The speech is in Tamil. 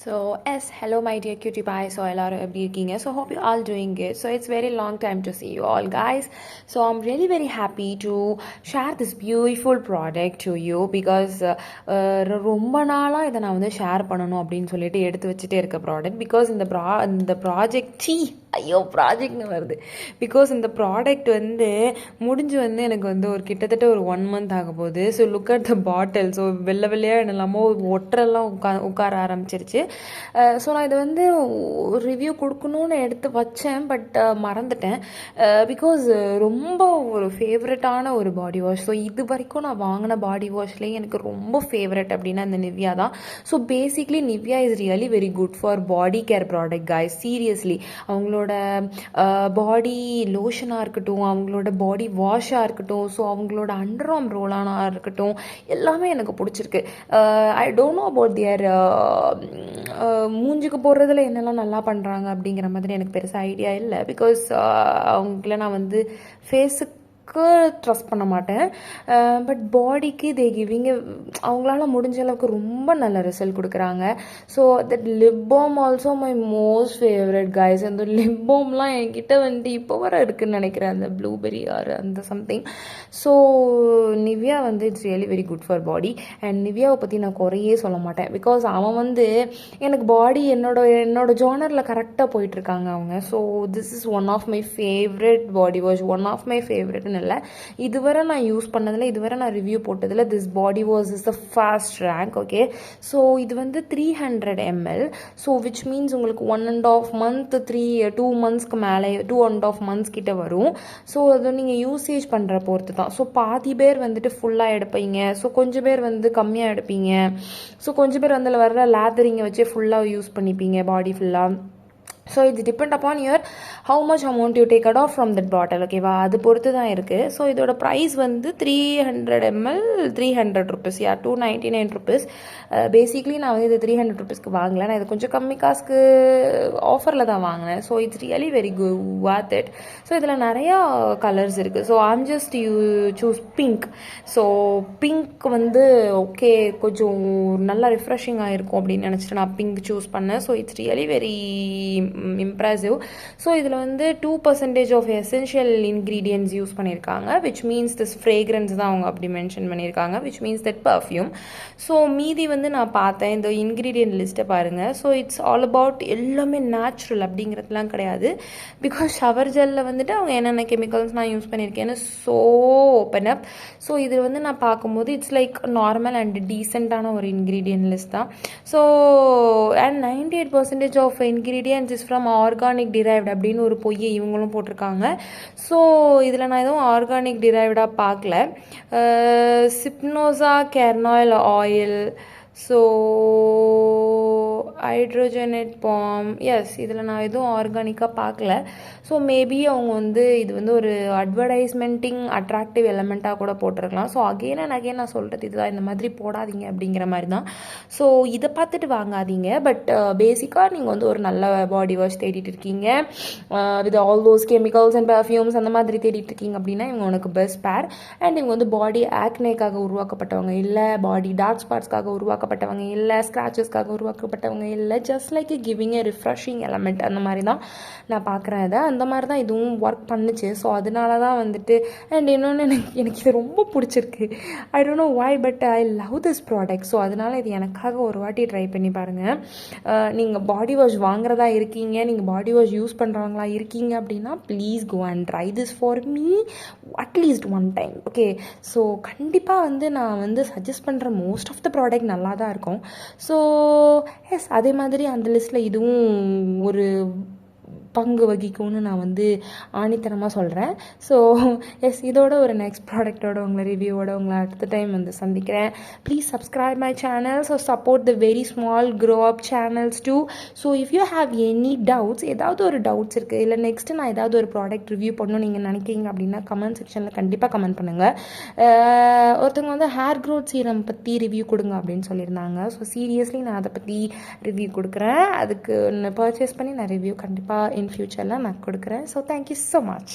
So yes hello my dear cutie boy so எல்லோரும் எப்படி இருக்கீங்க so hope you all doing it so it's very long time to see you all guys so I'm really very happy to share this beautiful product to you because ரொம்ப நாளாக இதை நான் வந்து ஷேர் பண்ணணும் அப்படின்னு சொல்லிட்டு எடுத்து வச்சுட்டே இருக்க ப்ராடக்ட் பிகாஸ் இந்த ப்ரா இந்த ப்ராஜெக்ட் சீ ஐயோ ப்ராஜெக்ட்னு வருது. பிகாஸ் இந்த ப்ராடக்ட் வந்து முடிஞ்சு வந்து எனக்கு வந்து ஒரு கிட்டத்தட்ட ஒரு ஒன் மந்த் ஆக போகுது. So look at the bottle so வெள்ளை வெள்ளையாக என்னெல்லாமோ ஒட்டரெல்லாம் உட்கா உட்கார ஆரம்பிச்சிருச்சு. ஸோ நான் இதை வந்து ரிவ்யூ கொடுக்கணும்னு எடுத்து வச்சேன் பட் மறந்துட்டேன். பிகாஸ் ரொம்ப ஒரு ஃபேவரட்டான ஒரு பாடி வாஷ் ஸோ இது வரைக்கும் நான் வாங்கின பாடி வாஷ்லேயே எனக்கு ரொம்ப ஃபேவரட் அப்படின்னா இந்த நிவ்யா தான். So basically Nivea is really very good for body care product guys seriously அவங்களோட அவங்களோட பாடி லோஷனாக இருக்கட்டும் அவங்களோட பாடி வாஷாக இருக்கட்டும் ஸோ அவங்களோட அண்டர் ஆம் ரோலானாக இருக்கட்டும் எல்லாமே எனக்கு பிடிச்சிருக்கு. I don't know about their மூஞ்சுக்கு போடுறதுல என்னெல்லாம் நல்லா பண்ணுறாங்க அப்படிங்கிற மாதிரி எனக்கு பெருசாக ஐடியா இல்லை. பிகாஸ் அவங்கள நான் வந்து ஃபேஸுக்கு ட்ரஸ்ட் பண்ண மாட்டேன். பட் பாடிக்கு தே கிவிங் அவங்களால முடிஞ்ச அளவுக்கு ரொம்ப நல்ல ரிசல்ட் கொடுக்குறாங்க. So that lip balm also my most favourite guys அந்த லிப்பாம்லாம் என்கிட்ட வந்துட்டு இப்போ வர இருக்குன்னு நினைக்கிறேன். அந்த ப்ளூபெரி ஆர் அந்த சம்திங் ஸோ நிவ்யா வந்து it's really very good for body and நிவ்யாவை பற்றி நான் குறையே சொல்ல மாட்டேன். பிகாஸ் அவன் வந்து எனக்கு பாடி என்னோட என்னோட ஜோனரில் கரெக்டாக போயிட்டுருக்காங்க அவங்க. So this is one of my favourite body wash one of my ஃபேவரட்னு இல்லை. இதுவரை நான் யூஸ் பண்ணதில் இதுவரை நான் review போட்டதில் this body wash is the first rank okay so இது வந்து three hundred ml so which means உங்களுக்கு one and half month three two மந்த்ஸ்க்கு மேலே டூ அண்ட் ஆஃப் மந்த்ஸ் கிட்ட வரும். ஸோ அது நீங்கள் யூசேஜ் பண்ணுற பொறுத்து தான். ஸோ பாதி பேர் வந்துட்டு ஃபுல்லாக எடுப்பீங்க. ஸோ கொஞ்சம் பேர் வந்து கம்மியாக எடுப்பீங்க. ஸோ கொஞ்சம் பேர் அதில் வர்ற லேதரிங்கை வச்சே ஃபுல்லாக யூஸ் பண்ணிப்பீங்க பாடி ஃபுல்லாக ஸோ இது depend upon your how much amount you take out of from that bottle ஓகேவா அது பொறுத்து தான் இருக்குது ஸோ இதோட ப்ரைஸ் வந்து three hundred ml three hundred rupees yeah two ninety nine rupees basically நான் வந்து இது த்ரீ ஹண்ட்ரட் ருபீஸ்க்கு வாங்கலை. நான் இது கொஞ்சம் கம்மி காசுக்கு ஆஃபரில் தான் வாங்கினேன். So it's really very good worth it so இதில் நிறையா கலர்ஸ் இருக்குது so I'm just you choose pink so pink வந்து ஓகே கொஞ்சம் நல்லா ரிஃப்ரெஷிங்காக இருக்கும் அப்படின்னு நினச்சிட்டு நான் பிங்க் சூஸ் பண்ணேன். So it's really very impressive so இதில் வந்து two percentage of essential ingredients use பண்ணியிருக்காங்க விச் மீன்ஸ் திஸ் ஃப்ரேக்ரன்ஸ் தான் அவங்க அப்படி மென்ஷன் பண்ணியிருக்காங்க which means that perfume so மீதி வந்து நான் பார்த்தேன் இந்த இன்க்ரீடியன்ட் லிஸ்ட்டை பாருங்கள் ஸோ இட்ஸ் ஆல் அபவுட் எல்லாமே நேச்சுரல் அப்படிங்கிறதுலாம் கிடையாது. பிகாஸ் ஷவர் ஜெல்லில் வந்துட்டு அவங்க என்னென்ன கெமிக்கல்ஸ் நான் யூஸ் பண்ணியிருக்கேன்னு ஸோ ஓப்பன் அப் ஸோ இது வந்து நான் பார்க்கும்போது இட்ஸ் லைக் நார்மல் அண்ட் டீசெண்டான ஒரு இன்க்ரீடியன்ட் லிஸ்ட் தான். So and ninety eight percentage of ingredients is from organic derived அப்படின்னு ஒரு பொய்யை இவங்களும் போட்டிருக்காங்க. ஸோ இதில் நான் எதுவும் ஆர்கானிக் டிரைவ்டாக பார்க்கல. சிப்னோசா கெர்னாயில் ஆயில் ஸோ ஹைட்ரோஜனேட் பாம் எஸ் இதில் நான் எதுவும் ஆர்கானிக்காக பார்க்கல. ஸோ மேபி அவங்க வந்து இது வந்து ஒரு அட்வர்டைஸ்மெண்ட்டிங் அட்ராக்டிவ் எலமெண்ட்டாக கூட போட்டிருக்கலாம். ஸோ அகெயின் அண்ட் அகெயின் நான் சொல்கிறது இதுதான். இந்த மாதிரி போடாதீங்க அப்படிங்கிற மாதிரி தான் ஸோ இதை பார்த்துட்டு வாங்காதீங்க. பட் பேசிக்காக நீங்கள் வந்து ஒரு நல்ல பாடி வாஷ் தேடிட்டு இருக்கீங்க. With all those chemicals and perfumes அந்த மாதிரி தேடிட்டு இருக்கீங்க அப்படின்னா இவங்க உனக்கு பெஸ்ட் பேர் அண்ட் இவங்க வந்து பாடி ஆக்னேக்காக உருவாக்கப்பட்டவங்க இல்லை பாடி டார்க் ஸ்பாட்ஸ்க்காக உருவாக்கப்பட்டவங்க இல்லை ஸ்க்ராச்சஸ்க்காக உருவாக்கப்பட்டவங்க இல்லை just like giving a refreshing element அந்த மாதிரி தான் நான் பார்க்குறேன் இதை அந்த மாதிரி தான் இதுவும் ஒர்க் பண்ணுச்சு. ஸோ அதனால தான் வந்துட்டு அண்ட் இன்னொன்று எனக்கு எனக்கு இது ரொம்ப பிடிச்சிருக்கு. I don't know why but I love this product so அதனால் இது எனக்காக ஒரு வாட்டி ட்ரை பண்ணி பாருங்கள் நீங்கள் பாடி வாஷ் வாங்குறதா இருக்கீங்க. நீங்கள் பாடி வாஷ் யூஸ் பண்ணுறவங்களா இருக்கீங்க அப்படின்னா please go and try this for me at least one time okay so கண்டிப்பாக வந்து நான் வந்து சஜஸ்ட் பண்ணுற மோஸ்ட் ஆஃப் த ப்ராடக்ட் நல்லா தான் இருக்கும் ஸோ அதே மாதிரி அந்த லிஸ்ட்டில் இதுவும் ஒரு பங்கு வகிக்கும்னு நான் வந்து ஆணித்தனமாக சொல்கிறேன் ஸோ எஸ் இதோட ஒரு நெக்ஸ்ட் ப்ராடக்டோட உங்களை ரிவ்யூவோட உங்களை அடுத்த டைம் வந்து சந்திக்கிறேன். Please subscribe my channel so support the very small grow up channels too so if you have any doubts ஏதாவது ஒரு டவுட்ஸ் இருக்குது இல்லை நெக்ஸ்ட்டு நான் ஏதாவது ஒரு ப்ராடக்ட் ரிவ்யூ பண்ணணும் நீங்கள் நினைக்கிறீங்க அப்படின்னா கமெண்ட் செக்ஷனில் கண்டிப்பாக கமெண்ட் பண்ணுங்கள் ஒருத்தவங்க வந்து ஹேர் க்ரோத் சீரம் பற்றி ரிவ்யூ கொடுங்க அப்படின்னு சொல்லியிருந்தாங்க. ஸோ சீரியஸ்லி நான் அதை பற்றி ரிவ்யூ கொடுக்குறேன். அதுக்கு பர்ச்சேஸ் பண்ணி நான் ரிவ்யூ கண்டிப்பாக இன் ஃப்யூச்சரில் நான் கொடுக்குறேன். So thank you so much